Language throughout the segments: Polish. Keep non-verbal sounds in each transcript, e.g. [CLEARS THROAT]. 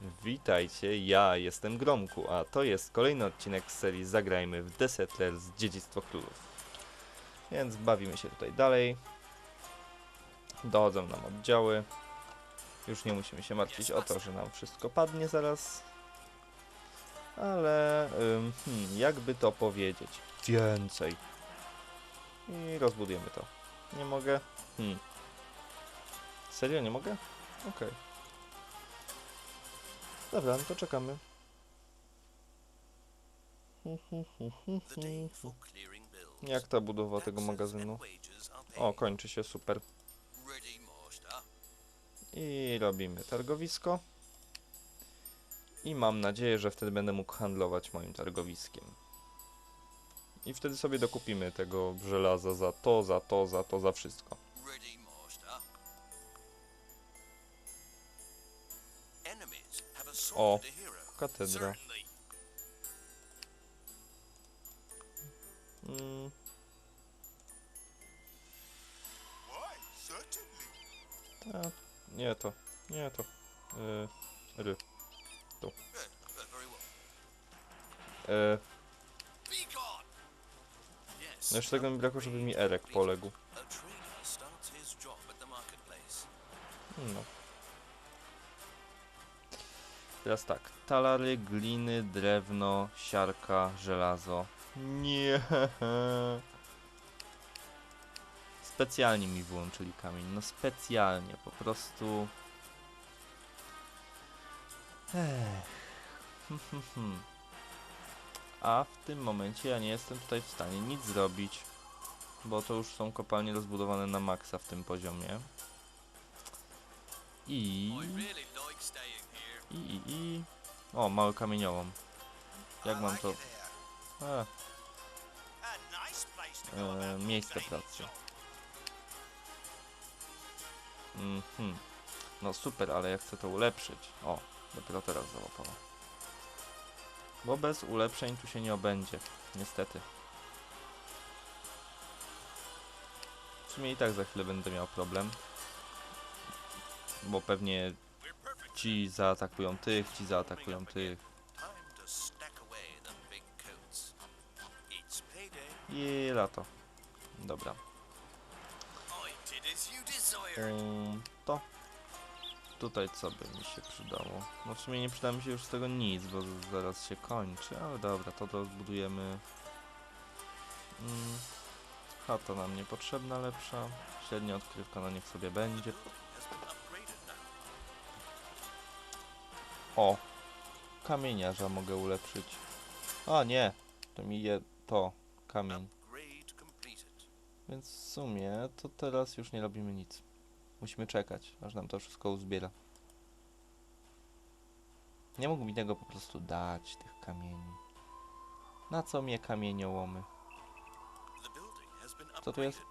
Witajcie, ja jestem Gromku, a to jest kolejny odcinek z serii Zagrajmy w The Settlers Dziedzictwo Królów. Więc bawimy się tutaj dalej. Dochodzą nam oddziały. Już nie musimy się martwić o to, że nam wszystko padnie zaraz. Ale, ym, hmm, jakby to powiedzieć? Więcej. I rozbudujemy to. Nie mogę? Hmm. Serio nie mogę? Okej. Dobra, no to czekamy. Jak ta budowa tego magazynu? O, kończy się, super. I robimy targowisko. I mam nadzieję, że wtedy będę mógł handlować moim targowiskiem. I wtedy sobie dokupimy tego żelaza za to, za to, za to, za wszystko. Enemies O, katedra. Mm, a, nie to, nie to. Yy, ry. Well. Yy, no jeszcze tego mi brakło, żeby mi Erek poległ. A Teraz tak. Talary, gliny, drewno, siarka, żelazo. Nie. [LAUGHS] Specjalnie mi wyłączyli kamień. No specjalnie, po prostu. [LAUGHS] A w tym momencie ja nie jestem tutaj w stanie nic zrobić. Bo to już są kopalnie rozbudowane na maksa w tym poziomie. I... I. I, i. O, mały kamieniołom. Jak mam to... E, about miejsce pracy. Mhm. No super, ale ja chcę to ulepszyć. O, dopiero teraz załapało. Bo bez ulepszeń tu się nie obędzie. Niestety. W sumie i tak za chwilę będę miał problem. Bo pewnie. Ci zaatakują tych, ci zaatakują tych. I lato. Dobra. Um, to tutaj co by mi się przydało? No w sumie nie przyda mi się już z tego nic, bo zaraz się kończy, ale dobra, to rozbudujemy. Mm, chata nam niepotrzebna lepsza. Średnia odkrywka na niech sobie będzie. O! Kamieniarza mogę ulepszyć. A nie! To mi je to. Kamień. Więc w sumie to teraz już nie robimy nic. Musimy czekać, aż nam to wszystko uzbiera. Nie mógł mi tego po prostu dać, tych kamieni. Na co mnie kamieniołomy? Co tu jest?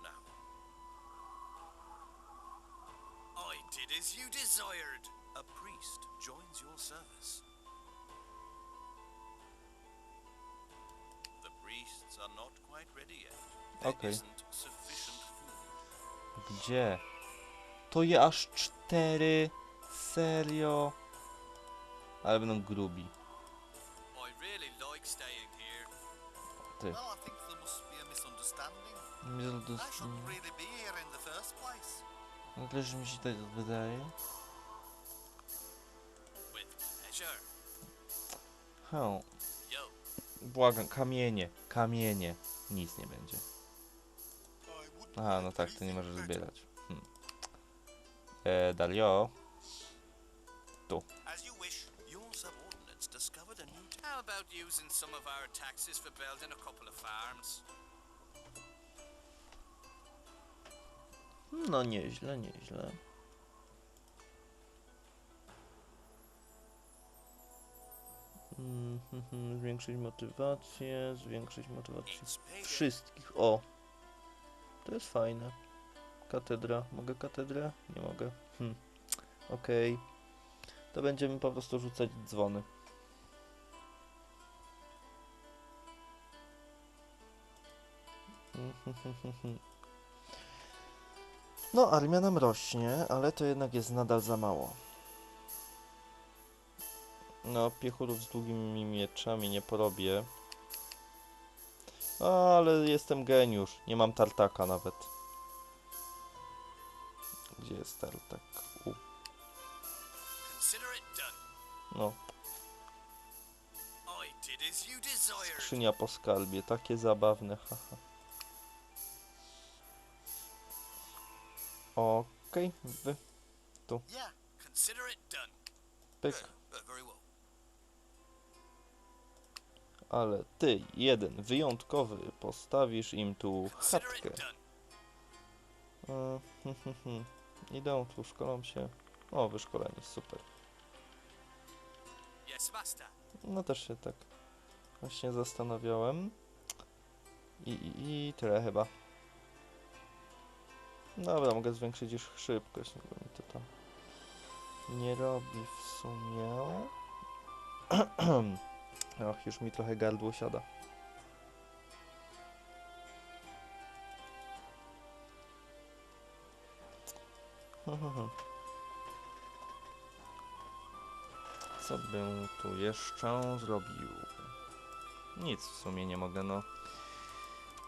As you desired. A priest joins your service. The priests are not quite ready yet. There Okay. isn't sufficient food. Gdzie? To je aż cztery? Serio? Ale będą grubi. Ty. Well, I think there must be a misunderstanding. Też mi się tak wydaje. Yo, Błagam, kamienie, kamienie. Nic nie będzie. Aha, no tak, to nie możesz zbierać. Hm. E, Dario, as you wish. Your subordinates discovered a new. T- How about using some of our taxes for building a couple of farms? No nieźle, nieźle. Mm, hm, hm, Zwiększyć motywację, zwiększyć motywację wszystkich. O! To jest fajne. Katedra. Mogę katedrę? Nie mogę. Hm. Okej. To będziemy po prostu rzucać dzwony. No, armia nam rośnie, ale to jednak jest nadal za mało. No, piechurów z długimi mieczami nie porobię. Ale jestem geniusz. Nie mam tartaka nawet. Gdzie jest tartak? U, no, skrzynia po skarbie. Takie zabawne, haha. Okej, wy, done. pyk. Ale ty, jeden, wyjątkowy, postawisz im tu chatkę. E, hm, hm, hm. Idą tu, szkolą się. O, wyszkoleni, super. No też się tak właśnie zastanawiałem. I, i, i tyle chyba. Dobra, mogę zwiększyć już szybkość, bo mi to tam nie robi w sumie. [CLEARS THROAT] Och, już mi trochę gardło siada. [CLEARS THROAT] Co bym tu jeszcze zrobił? Nic w sumie nie mogę, no.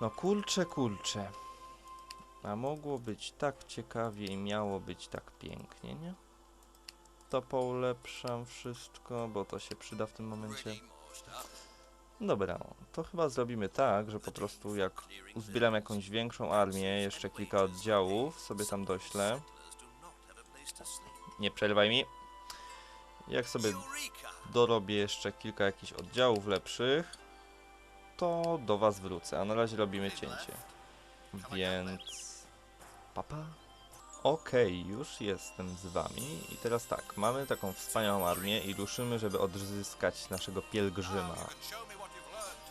No kurcze, kurcze. A mogło być tak ciekawie i miało być tak pięknie, nie? To poulepszam wszystko, bo to się przyda w tym momencie. Dobra, to chyba zrobimy tak, że po prostu jak uzbieram jakąś większą armię, jeszcze kilka oddziałów, sobie tam doślę. Nie przerywaj mi. Jak sobie dorobię jeszcze kilka jakichś oddziałów lepszych, to do was wrócę. A na razie robimy cięcie. Więc... Papa? Okej, już jestem z wami i teraz tak, mamy taką wspaniałą armię i ruszymy, żeby odzyskać naszego pielgrzyma.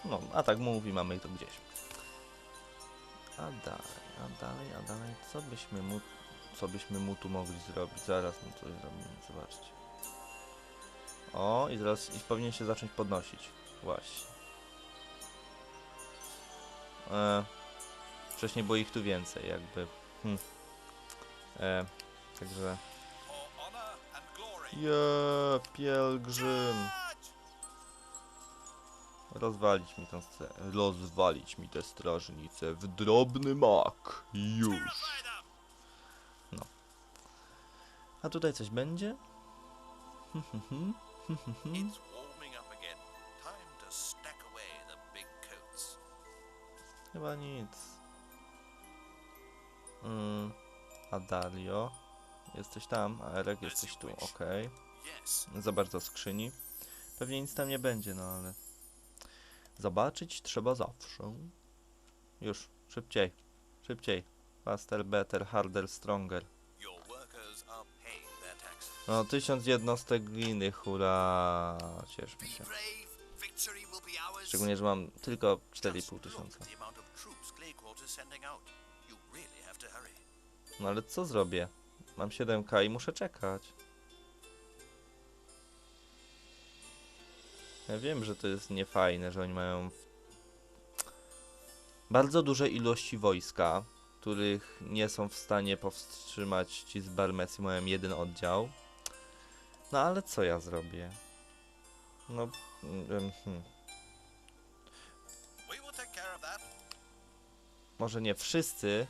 No, a tak mówi, mamy to gdzieś. A dalej, a dalej, a dalej, co byśmy mu, co byśmy mu tu mogli zrobić? Zaraz mu coś zrobimy, zobaczcie. O, i zaraz, i powinien się zacząć podnosić. Właśnie. E, wcześniej było ich tu więcej, jakby. Hm. E, także... Je, pielgrzym! Rozwalić mi tę. Rozwalić mi tę strażnicę w drobny mak. Już. Them! A tutaj coś będzie? Hmm. It's Mm. A Dalio? Jesteś tam, a Erek jesteś tu, okej. Yes. Za bardzo skrzyni. Pewnie nic tam nie będzie, no ale... Zobaczyć trzeba zawsze. Już, szybciej, szybciej. Faster, better, harder, stronger. No, tysiąc jednostek gliny, hurra! Cieszmy się. Szczególnie, że mam tylko 4,5 Just look tysiąca. No ale co zrobię? Mam 7k i muszę czekać. Ja wiem, że to jest niefajne, że oni mają bardzo duże ilości wojska, których nie są w stanie powstrzymać ci z Barmecji, mają jeden oddział. No ale co ja zrobię? No, mm, hmm. Może nie wszyscy,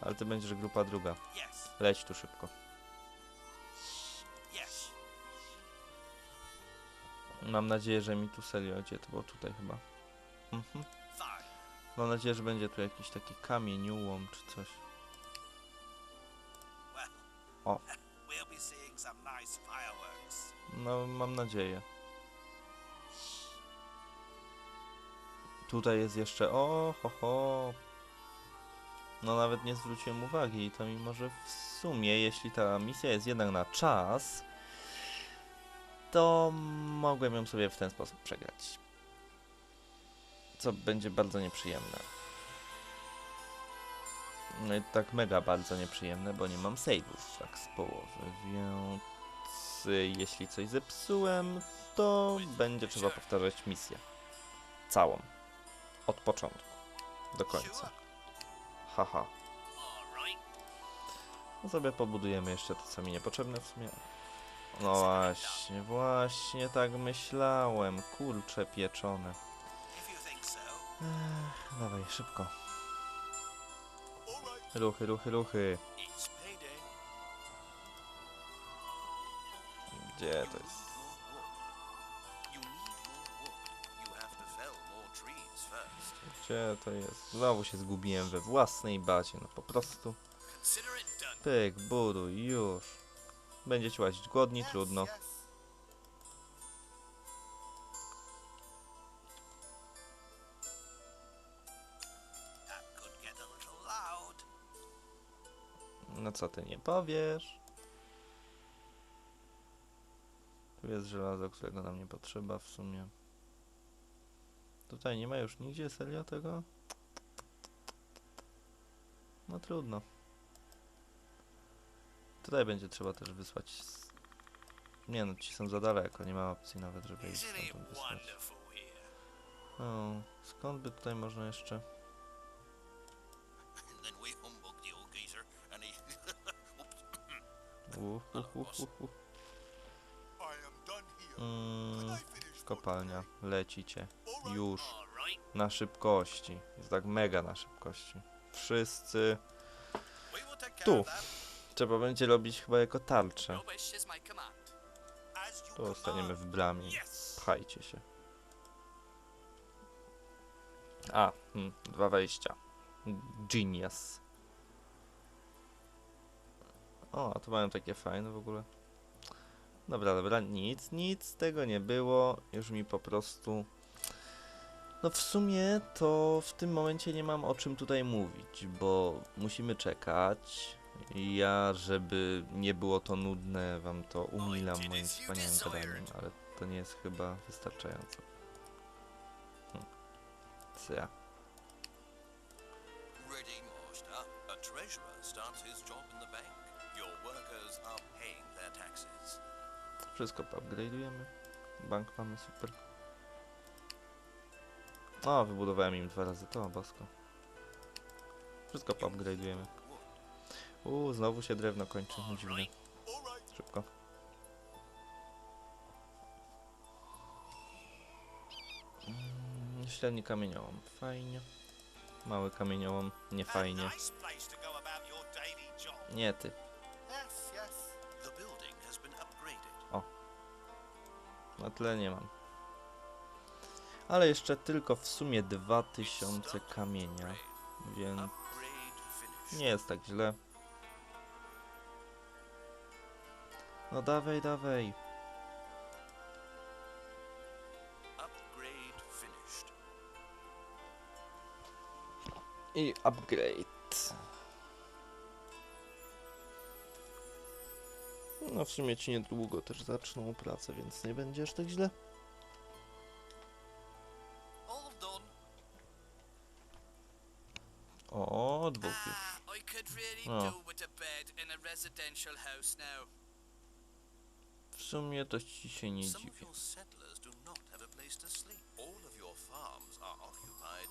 ale ty będziesz grupa druga. Leć tu szybko. Mam nadzieję, że mi tu serio gdzie to było tutaj chyba. Mhm. Fine. Mam nadzieję, że będzie tu jakiś taki kamień, ułom czy coś. O. No, mam nadzieję. Tutaj jest jeszcze. O, ho, ho. No, nawet nie zwróciłem uwagi. To mimo, że w sumie, jeśli ta misja jest jednak na czas, to mogłem ją sobie w ten sposób przegrać. Co będzie bardzo nieprzyjemne. No i tak mega bardzo nieprzyjemne, bo nie mam saveów tak z połowy, więc jeśli coś zepsułem, to będzie trzeba powtarzać misję. Całą. Od początku do końca. Haha. No sobie pobudujemy jeszcze to, co mi niepotrzebne w sumie. No właśnie, właśnie tak myślałem. Kurcze pieczone. Ech, dawaj, szybko. Ruchy, ruchy, ruchy. Gdzie to jest? Gdzie to jest? Znowu się zgubiłem we własnej bazie. No po prostu. Pyk, buduj, już. Będziecie łazić głodni, trudno. No co ty nie powiesz? Tu jest żelazo, którego nam nie potrzeba w sumie. Tutaj nie ma już nigdzie serio tego? No trudno. Tutaj będzie trzeba też wysłać. Nie no, ci są za daleko, nie ma opcji nawet, żeby ich stamtąd wysłać. O, skąd by tutaj można jeszcze? Uh, uh, uh, uh, uh. Mm, kopalnia, lecicie. Już. Na szybkości. Jest tak mega na szybkości. Wszyscy. Tu. Trzeba będzie robić chyba jako tarczę. Tu staniemy command. w bramie. Pchajcie się. A, hmm, dwa wejścia. Genius. O, a tu mają takie fajne w ogóle. Dobra, dobra, nic, nic tego nie było. Już mi po prostu. No w sumie to w tym momencie nie mam o czym tutaj mówić, bo musimy czekać. Ja, żeby nie było to nudne, wam to umilam moim wspaniałym gadaniem, ale to nie jest chyba wystarczająco. Hm. Co ja? Wszystko upgrade'ujemy. Bank mamy super. O, wybudowałem im dwa razy to, bosko. Wszystko upgrade'ujemy. Uuu, znowu się drewno kończy. All right. Szybko. Mm, Średni kamieniołom, fajnie. Mały kamieniołom, nie fajnie. Nie ty. Upgraded. Na tyle nie mam. Ale jeszcze tylko w sumie 2000 kamienia, więc nie jest tak źle. No dawaj, dawaj. I upgrade. No w sumie ci niedługo też zaczną pracę, więc nie będziesz tak źle. O, dwóch już. Ah, I could really do with a bed in a residential house now. W sumie to ci się nie Some of dziwię. your settlers do not have a place to sleep. All of your farms are occupied,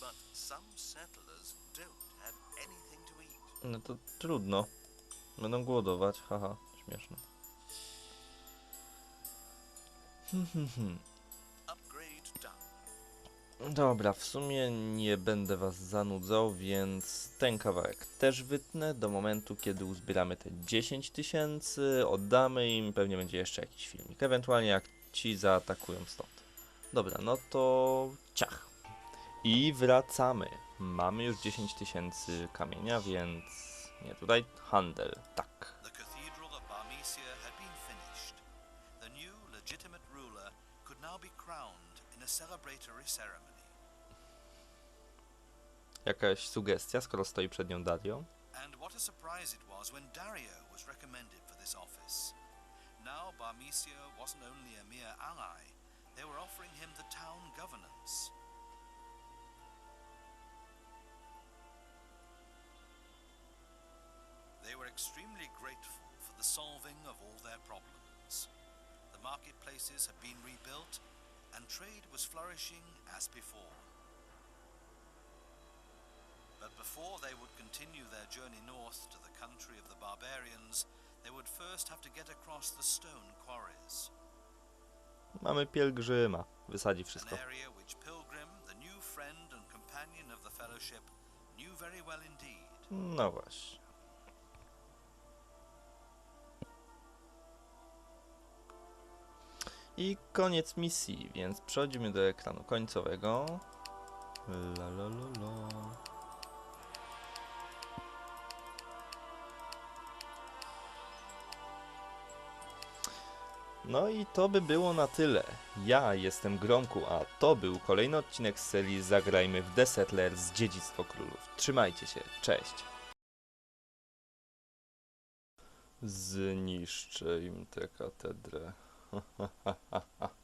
but some settlers don't have anything to eat. No to trudno. Będą głodować, haha, śmieszne. Hmm, hmm, hmm. Dobra, w sumie nie będę was zanudzał, więc ten kawałek też wytnę do momentu, kiedy uzbieramy te 10 tysięcy, oddamy im, pewnie będzie jeszcze jakiś filmik, ewentualnie jak ci zaatakują stąd. Dobra, no to ciach. I wracamy. Mamy już 10 tysięcy kamienia, więc nie tutaj, handel, tak. The cathedral Jakaś sugestia, skoro stoi przed nią Dario? And what a surprise it was when Dario was recommended for this office. Now Barmesia wasn't only a mere ally, they were offering him the town governance. They were extremely grateful for the solving of all their problems. The marketplaces had been rebuilt, and trade was flourishing as before. But before they would continue their journey north to the country of the barbarians, They would first have to get across the stone quarries, Mamy pielgrzyma. Wysadzi wszystko. an area which Pilgrim, the new friend and companion of the Fellowship, knew very well indeed. No właśnie. I koniec misji, więc przechodzimy do ekranu końcowego. La la la la. No i to by było na tyle. Ja jestem Gromku, a to był kolejny odcinek z serii Zagrajmy w The Settlers Dziedzictwo Królów. Trzymajcie się, cześć! Zniszczę im tę katedrę. [LAUGHS]